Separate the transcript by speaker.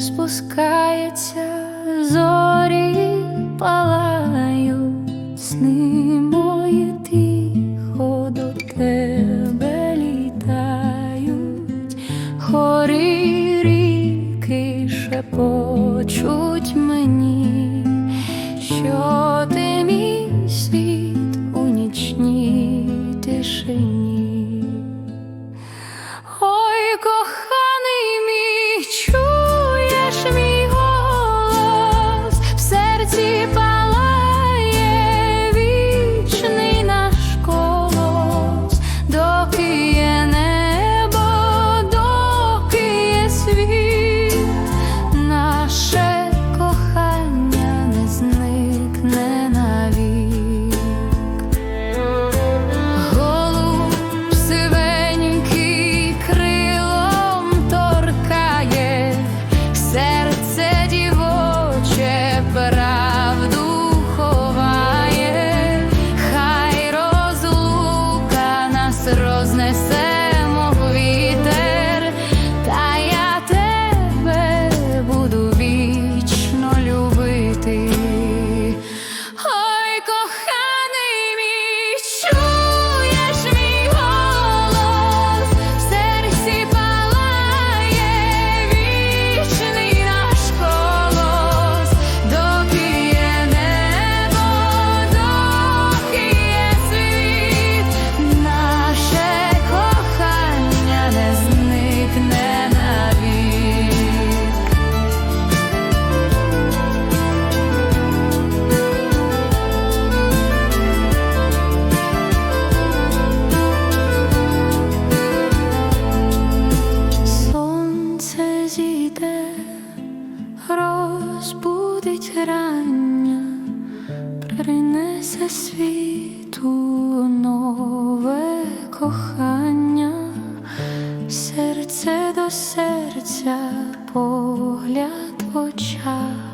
Speaker 1: спускається, зорі палають, сни мої тихо до тебе літають, гори ріки шепочуть мені, що ти мій світ у нічній тишині. promise розбудить рання, принесе світу нове кохання, серце до серця, погляд в очах.